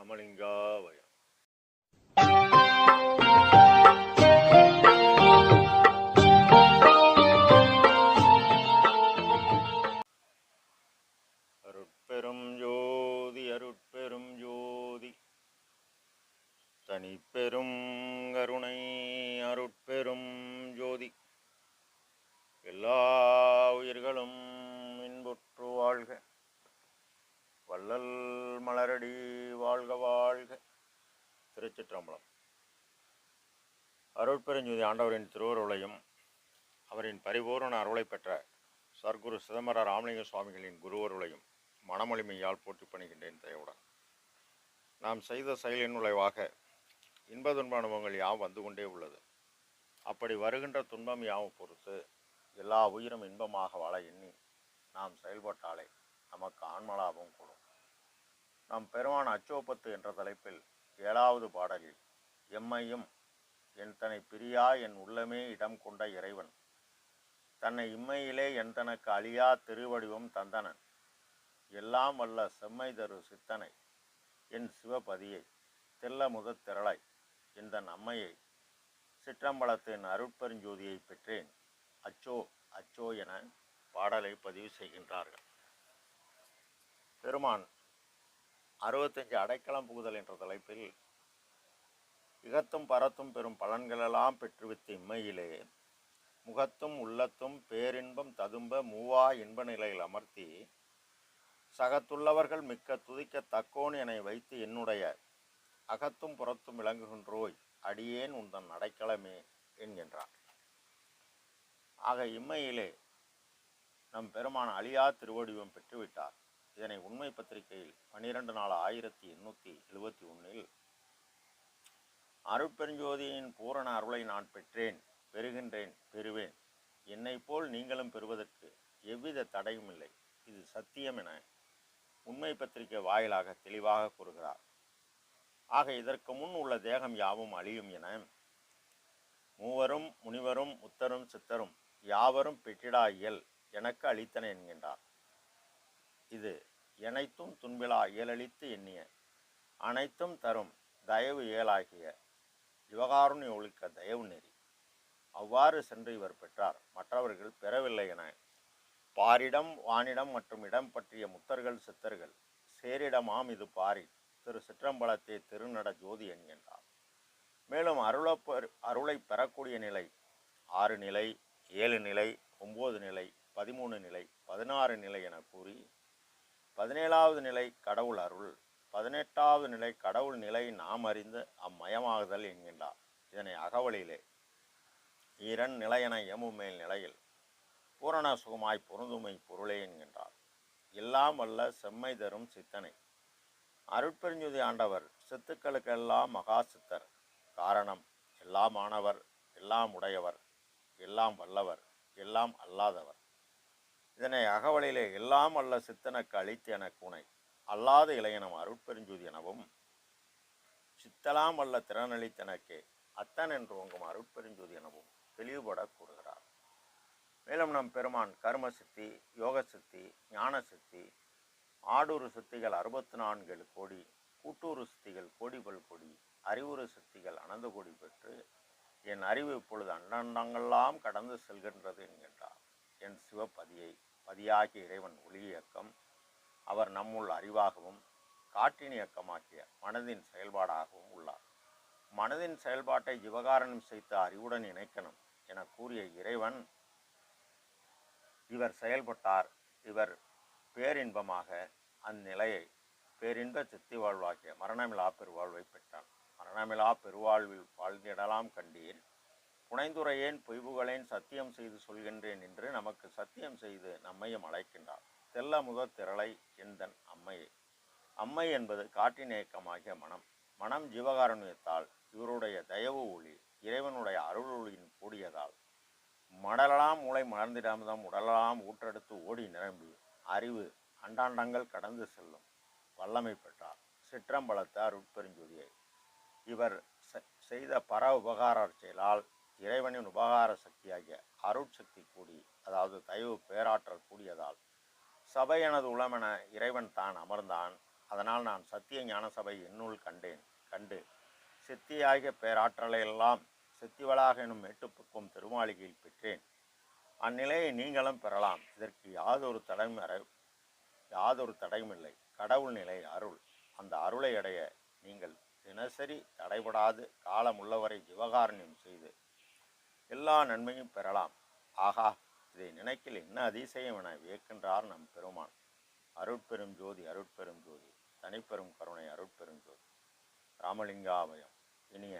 ராமலிங்காவயம் வாழ்க. திருச்சிற்றம்பலம். அருட்பெருஞ்சுதி ஆண்டவரின் திருவருளையும் அவரின் பரிபூரண அருளை பெற்ற சர்க்குரு சிதம்பர ராமலிங்க சுவாமிகளின் குருவருளையும் மனமொழிமையால் போற்றி பணிகின்றேன் தயவுடன். நாம் செய்த செயலின் விளைவாக இன்ப துன்ப அனுபவங்கள் யாவும் வந்து கொண்டே உள்ளது. அப்படி வருகின்ற துன்பம் யாவும் பொறுத்து எல்லா உயிரும் இன்பமாக வாழ எண்ணி நாம் செயல்பட்டாலே நமக்கு ஆன்மலாபம் கூடும். நாம் பெருமான் அச்சோப்பத்து என்ற தலைப்பில் ஏழாவது பாடலில் எம்மையும் என் தன்னை பிரியா என் உள்ளமே இடம் கொண்ட இறைவன். தன்னை இம்மையிலே என் தனக்கு அழியா திருவடிவம் தந்தனன். எல்லாம் வல்ல செம்மை தரு சித்தனை. என் சிவபதியை தெல்ல முதத் திரளாய் இந்த நம்மையை சிற்றம்பலத்தின் அருட்பெருஞ்சோதியை பெற்றேன். அச்சோ அச்சோ என பாடலை பதிவு செய்கின்றார்கள். பெருமான் அறுபத்தஞ்சு அடைக்கலம் புகுதல் என்ற தலைப்பில் இகத்தும் பரத்தும் பெறும் பலன்களெல்லாம் பெற்றுவித்த இம்மையிலே முகத்தும் உள்ளத்தும் பேரின்பம் ததும்ப மூவா இன்ப நிலையில் அமர்த்தி சகத்துள்ளவர்கள் மிக்க துதிக்க தக்கோன் என வைத்து என்னுடைய அகத்தும் புறத்தும் விளங்குகின்றோய் அடியேன் உந்தன் அடைக்கலமே என்கின்றார். ஆக இம்மையிலே நம் பெருமான் அழியா திருவடிவம் பெற்றுவிட்டார். இதனை உண்மை பத்திரிகையில் பன்னிரண்டு நாள் ஆயிரத்தி எண்ணூற்றி எழுபத்தி ஒன்றில் அருட்பெருஞ்சோதியின் பூரண அருளை நான் பெற்றேன் பெறுகின்றேன் பெறுவேன். என்னை போல் நீங்களும் பெறுவதற்கு எவ்வித தடையும் இல்லை. இது சத்தியம் என உண்மை பத்திரிகை வாயிலாக தெளிவாக கூறுகிறார். ஆக இதற்கு முன் உள்ள தேகம் யாவும் அழியும் என மூவரும் முனிவரும் முத்தரும் சித்தரும் யாவரும் பெற்றிடா இயல் எனக்கு அளித்தன என்கின்றார். இது எனைத்தும் துன்பிலா இயலளித்து எண்ணிய அனைத்தும் தரும் தயவு இயலாகிய யுவகாருணி ஒழிக்க தயவு நெறி. அவ்வாறு சென்று இவர் பெற்றார். மற்றவர்கள் பெறவில்லை என பாரிடம் வானிடம் மற்றும் இடம் பற்றிய முத்தர்கள் சித்தர்கள் சேரிடமாம் இது பாரி திரு சிற்றம்பலத்தே திருநட ஜோதி என்கின்றார். மேலும் அருளப்பெரு அருளை பெறக்கூடிய நிலை ஆறு நிலை ஏழு நிலை ஒம்பது நிலை பதிமூணு நிலை பதினாறு நிலை என கூறி பதினேழாவது நிலை கடவுள் அருள். பதினெட்டாவது நிலை கடவுள் நிலை நாம் அறிந்து அம்மயமாகுதல் என்கின்றார். இதனை அகவலிலே ஈரன் நிலையென எமும் மேல் நிலையில் பூரண சுகமாய் பொருந்துமை பொருளே என்கின்றார். எல்லாம் வல்ல செம்மை தரும் சித்தனை. அருட்பெருஞ்சுதி ஆண்டவர் சித்துக்களுக்கெல்லாம் மகா சித்தர். காரணம் எல்லாம் ஆனவர் எல்லாம் உடையவர் எல்லாம் வல்லவர் எல்லாம் அல்லாதவர். இதனை அகவலிலே எல்லாம் அல்ல சித்தனக்கு அழித்து என கூனை அல்லாத இளையனம் அருட்பெருஞ்சூதி எனவும் சித்தலாம் அல்ல திறனளித்தனக்கே அத்தன் என்று ஓங்கும் அருட்பெருஞ்சூதி எனவும் தெளிவுபட கூறுகிறார். மேலும் நம் பெருமான் கர்ம சித்தி யோக சித்தி ஞான சித்தி ஆடூறு சித்திகள் அறுபத்தி நான்கு கோடி கூட்டூறு சித்திகள் கோடிபல் கோடி அறிவுறு சித்திகள் அனந்த கோடி பெற்று என் அறிவு இப்பொழுது அண்டண்டங்கள்லாம் கடந்து செல்கின்றது என்கின்றார். என் சிவப்பதியை பதியாகிய இறைவன் ஒளி இயக்கம் அவர் நம்முள் அறிவாகவும் காற்றின் இயக்கமாக்கிய மனதின் செயல்பாடாகவும் உள்ளார். மனதின் செயல்பாட்டை ஜிவகாரணம் செய்த அறிவுடன் இணைக்கணும் என கூறிய இறைவன் இவர் செயல்பட்டார். இவர் பேரின்பமாக அந்நிலையை பேரின்ப சித்தி வாழ்வாக்கிய மரணமிலா பெருவாழ்வை பெற்றார் மரணமிலா பெருவாழ்வில் வாழ்ந்திடலாம் கண்டீர். புனைந்துரையேன் பொய்வுகளேன் சத்தியம் செய்து சொல்கின்றேன் என்று நமக்கு சத்தியம் செய்து நம்மையும் அழைக்கின்றார். தெல்ல முதற் திரளை எந்தன் அம்மையை அம்மை என்பது காட்டின் ஏக்கமாகிய மனம். மனம் ஜீவகாருண்யத்தால் இவருடைய தயவு ஒளி இறைவனுடைய அருள் ஒளியின் கூடியதால். மடலலாம் மூளை மலர்ந்திடாமதம் உடலலாம் ஊற்றெடுத்து ஓடி நிரம்பி அறிவு அண்டாண்டங்கள் கடந்து செல்லும் வல்லமை பெற்றார். சிற்றம்பலத்த அருட்பெருஞ்சொதியை. இவர் செ- செய்த பர உபகார செயலால் இறைவனின் உபகார சக்தியாகிய அருட்சக்தி கூடி அதாவது தயவு பேராற்றல் கூடியதால் சபை எனது உளமென இறைவன் தான் அமர்ந்தான். அதனால் நான் சத்திய ஞான சபை என்னுள் கண்டேன் கண்டு. சித்தியாகிய பேராற்றலையெல்லாம் சித்திவளாக எனும் மேட்டுப்புக்கும் திருமாளிகையில் பெற்றேன். அந்நிலையை நீங்களும் பெறலாம். இதற்கு யாதொரு தடையும் யாதொரு தடையும் இல்லை. கடவுள் நிலை அருள். அந்த அருளை அடைய நீங்கள் தினசரி தடைபடாது. காலம் உள்ளவரை செய்து எல்லா நன்மையும் பெறலாம். ஆகா இதை நினைக்கில் என்ன அதிசயம் என வியக்கின்றார் நம் பெருமான். அருட்பெரும் ஜோதி அருட்பெரும் ஜோதி தனிப்பெரும் கருணை அருட்பெரும் ஜோதி. ராமலிங்காபயம் இனிய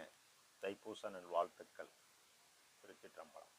தைப்பூச நல்வாழ்த்துக்கள். திருச்சிற்றம்பலம்.